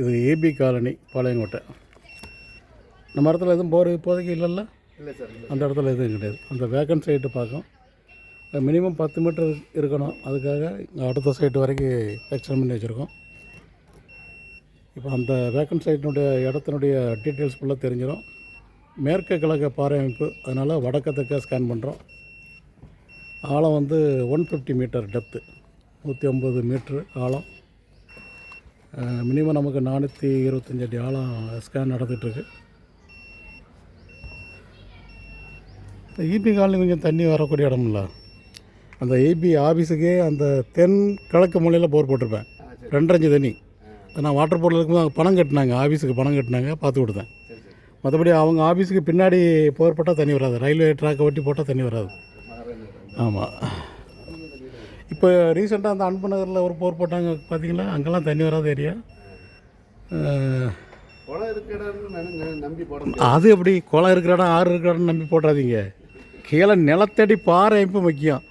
இது AB colony Palayamkottai. நம்ம இடத்துல எதுவும் போர் இப்போதைக்கு இல்லைல்ல? இல்லை சார் அந்த இடத்துல எதுவும் கிடையாது. அந்த வேக்கன்ட் சைட்டு பார்க்கும். மினிமம் பத்து மீட்டர் இருக்கணும். அதுக்காக இங்கே அடுத்த சைட்டு வரைக்கும் எக்ஸ்டெண்ட் பண்ணி வச்சுருக்கோம். இப்போ அந்த வேக்கன்ட் சைட்டினுடைய இடத்தினுடைய டீட்டெயில்ஸ் ஃபுல்லாக தெரிஞ்சிடும் மேற்கு கிழக்கு பாறை அமைப்பு. அதனால் வடக்கு தெற்க ஸ்கேன் பண்ணுறோம் ஆழம் வந்து ஒன் ஃபிஃப்டி மீட்டர் டெப்த்து. நூற்றி ஐம்பது மீட்ரு ஆழம். மினிமம் நமக்கு நானூற்றி இருபத்தஞ்சி அடி ஆழம் ஸ்கேன் நடந்துகிட்ருக்கு. இந்த ஈபி காலனி கொஞ்சம் தண்ணி வரக்கூடிய இடம்ல அந்த ஏபி ஆஃபீஸுக்கே அந்த தென் கிழக்கு மூலையில் போர் போட்டிருப்பேன். ரெண்டரைஞ்சு தண்ணி. நான் வாட்டர் போர்டில் இருக்கும்போது அவங்க பணம் கட்டினாங்க. ஆஃபீஸுக்கு பணம் கட்டினாங்க. பார்த்து கொடுத்தேன். மற்றபடி அவங்க ஆஃபீஸுக்கு பின்னாடி போர் போட்டால் தண்ணி வராது. ரயில்வே ட்ராக்கை ஒட்டி போட்டால் தண்ணி வராது. ஆமாம் இப்போ ரீசெண்டாக அந்த அன்பு நகரில் ஒரு போர் போட்டாங்க பார்த்தீங்களா அங்கெல்லாம் தண்ணி வராத ஏரியா. அது எப்படி? குளம் இருக்கிற இடம் ஆறு இருக்கிற இடம் நம்பி போடாதீங்க. கீழே நிலத்தடி பாறை அமைப்பு முக்கியம்.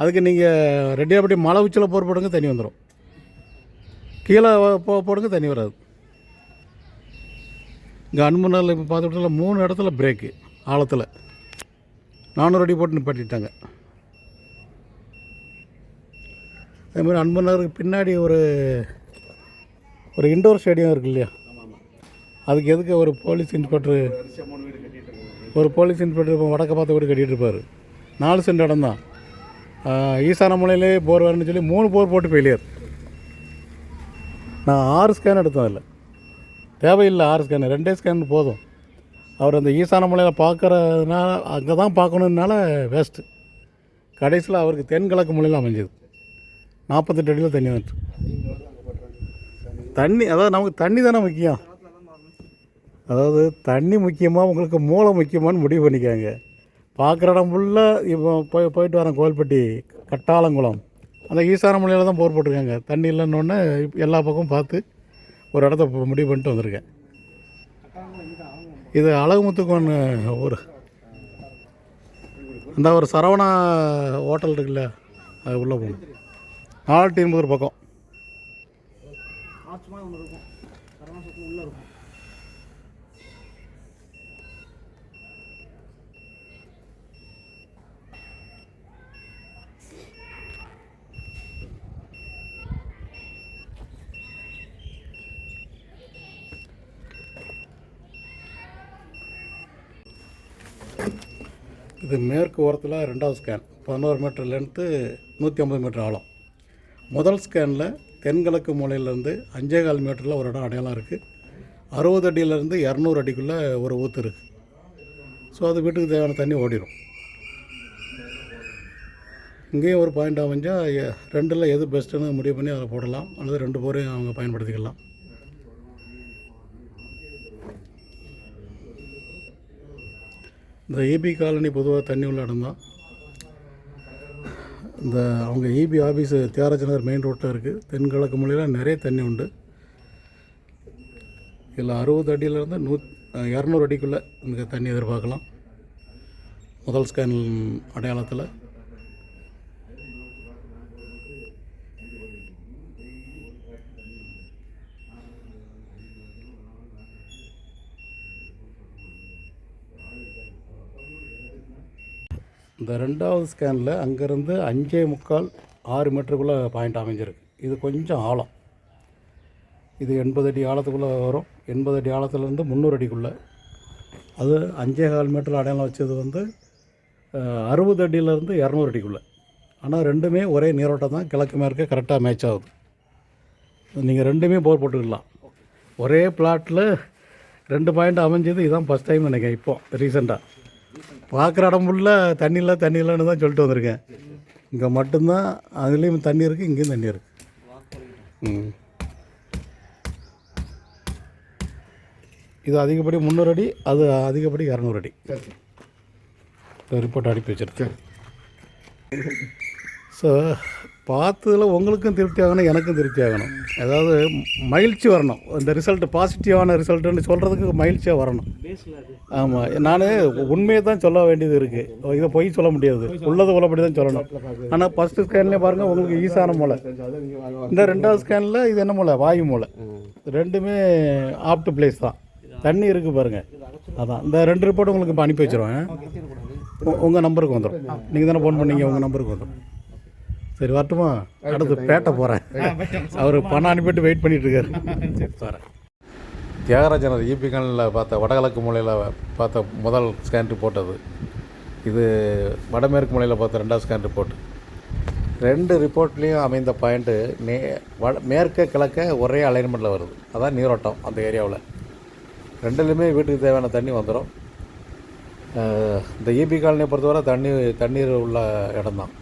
அதுக்கு நீங்கள் ரெடியாக அப்படி மலை உச்சியில் போர் போடுங்க தண்ணி வந்துடும் கீழே போ போடுங்க தண்ணி வராது. இங்கே அன்புநகரில் இப்போ பார்த்துக்கிட்டால மூணு இடத்துல பிரேக்கு ஆழத்தில். நானூறு அடி போட்டு நிப்பாட்டிட்டாங்க. அதே மாதிரி அன்பு நகருக்கு பின்னாடி ஒரு ஒரு இண்டோர் ஸ்டேடியம் இருக்கு இல்லையா? அதுக்கு எதுக்கு ஒரு போலீஸ் இன்ஸ்பெக்டர் ஒரு போலீஸ் இன்ஸ்பெக்டர் இப்போ வடக்க பார்த்து வீடு கட்டிகிட்டு இருப்பார். நாலு சென்ட் இடம் தான். ஈசான மூலையிலே போர் வரணும்னு சொல்லி மூணு போர் போட்டு ஃபெயிலியர் நான் ஆறு ஸ்கேன் எடுத்தேன் அதில். தேவையில்லை ஆறு ஸ்கேன் ரெண்டே ஸ்கேன் போதும். அவர் அந்த ஈசான மூலையில் பார்க்குறதுனால அங்கே தான் பார்க்கணுன்னால வேஸ்ட்டு கடைசியில் அவருக்கு தென்கிழக்கு மூலையில் அமைஞ்சது. நாற்பத்தெட்டு அடியில் தண்ணி வந்துட்டு தண்ணி அதாவது நமக்கு தண்ணி தானே முக்கியம். அதாவது தண்ணி முக்கியமாக உங்களுக்கு மூளை முக்கியமான்னு முடிவு பண்ணிக்காங்க. பார்க்குற இடம் ஃபுல்லாக இப்போ போய் போயிட்டு வரேன் கோவில்பட்டி கட்டாளங்குளம். அந்த ஈசான மலையில் தான் போர் போட்டிருக்காங்க. தண்ணி இல்லைன்னொன்னே எல்லா பக்கமும் பார்த்து ஒரு இடத்த முடிவு பண்ணிட்டு வந்திருக்கேன். இது அழகுமுத்துக்கோன் ஊர். அந்த ஒரு சரவணா ஹோட்டல் இருக்குல்ல அது உள்ளே போகணும். நாலாயிரத்தி எண்பது பக்கம். இது மேற்கு ஓரத்தில் ரெண்டாவது ஸ்கேன் பதினோரு மீட்டர் லென்த்து நூற்றி ஐம்பது மீட்டர் ஆழம். முதல் ஸ்கேனில் தென்கிழக்கு மூலையிலேருந்து அஞ்சே கால் மீட்டரில் ஒரு இடம் அடையாளம் இருக்குது அறுபது அடியிலேருந்து இரநூறு அடிக்குள்ளே ஒரு ஊற்று இருக்குது ஸோ அது வீட்டுக்கு தேவையான தண்ணி ஓடிடும் இங்கேயும் ஒரு பாயிண்ட் அமைஞ்சால் ரெண்டில் எது பெஸ்ட்டுன்னு முடிவு பண்ணி அதில் போடலாம். அல்லது ரெண்டு பேரையும் அவங்க பயன்படுத்திக்கலாம். இந்த ஏபி காலனி பொதுவாக தண்ணி உள்ள இடம் தான் இந்த அவங்க EB office Thyagaraja Nagar main ரோட்டில் இருக்குது தென்கிழக்கு மொழியில் நிறைய தண்ணி உண்டு. இதில் அறுபது அடியிலேருந்து நூ இரநூறு அடிக்குள்ளே இந்த தண்ணி எதிர்பார்க்கலாம். முதல் ஸ்கேன் அடையாளத்தில். இந்த ரெண்டாவது ஸ்கேனில் அங்கேருந்து அஞ்சே முக்கால் ஆறு மீட்டருக்குள்ளே பாயிண்ட் அமைஞ்சிருக்கு. இது கொஞ்சம் ஆழம். இது எண்பது அடி ஆழத்துக்குள்ளே வரும். எண்பது அடி ஆழத்துலேருந்து முந்நூறு அடிக்குள்ளே. அது அஞ்சே கால் மீட்டர் அடையாளம் வச்சது வந்து அறுபது அடியிலேருந்து இரநூறு அடிக்குள்ளே. ஆனால் ரெண்டுமே ஒரே நீரோட்டம் தான். கிழக்கு மேற்க கரெக்டாக மேட்ச் ஆகுது. நீங்கள் ரெண்டுமே போர் போட்டுக்கலாம். ஒரே பிளாட்டில் ரெண்டு பாயிண்ட் அமைஞ்சது. இதுதான் ஃபஸ்ட் டைம் நினைக்கிறேன். இப்போ ரீசெண்டாக பார்க்குற இடம் ஃபுல்லாக தண்ணி இல்லை தண்ணி இல்லைன்னு தான் சொல்லிட்டு வந்திருக்கேன். இங்கே மட்டும்தான் அதுலேயும் தண்ணி இருக்குது இங்கேயும் தண்ணி இருக்குது ம். இது அதிகப்படி முந்நூறு அடி அது அதிகப்படி இரநூறு அடி. ரிப்போர்ட் அனுப்பி வச்சிருக்கேன். ஸோ பார்த்ததில் உங்களுக்கும் திருப்தி ஆகணும் எனக்கும் திருப்தி ஆகணும். அதாவது மகிழ்ச்சி வரணும். இந்த ரிசல்ட் பாசிட்டிவான ரிசல்ட்டுன்னு சொல்கிறதுக்கு மகிழ்ச்சியாக வரணும். ஆமாம் நான் உண்மையை தான் சொல்ல வேண்டியது இருக்குது இதை பொய் சொல்ல முடியாது. உள்ளது உள்ளபடி தான் சொல்லணும். ஆனால் ஃபஸ்ட்டு ஸ்கேன்லேயே பாருங்கள் உங்களுக்கு ஈசான மூளை. இந்த ரெண்டாவது ஸ்கேனில் இது என்ன மூளை? வாயு மூளை. ரெண்டுமே ஆப்ட் பிளேஸ் தான். தண்ணி இருக்குது பாருங்கள் அதான். இந்த ரெண்டு ரிப்போர்ட் உங்களுக்கு இப்போ அனுப்பி வச்சுருவேன். உங்கள் நம்பருக்கு வந்துடும் நீங்கள் தானே ஃபோன் பண்ணீங்க உங்கள் நம்பருக்கு வந்துடும் சரி வரட்டுமா? அடுத்து பேட்டை போகிறேன் அவர் பணம் அனுப்பிட்டு வெயிட் பண்ணிட்டு இருக்காரு வரேன். தியாகராஜனர் ஈபி கனில் பார்த்த வடகிழக்கு மூலையில் பார்த்த முதல் ஸ்கேன் ரிப்போர்ட் அது. இது வடமேற்கு மூலையில் பார்த்த ரெண்டாவது ஸ்கேன் ரிப்போர்ட் ரெண்டு ரிப்போர்ட்லேயும் அமைந்த பாயிண்ட்டு நே வட மேற்க கிழக்க ஒரே அலைன்மெண்ட்டில் வருது. அதான் நீரோட்டம் அந்த ஏரியாவில் ரெண்டுலேயுமே வீட்டுக்கு தேவையான தண்ணி வந்துடும் இந்த ஈபி காலனியை பொறுத்தவரை தண்ணி தண்ணீர் உள்ள இடம்தான்.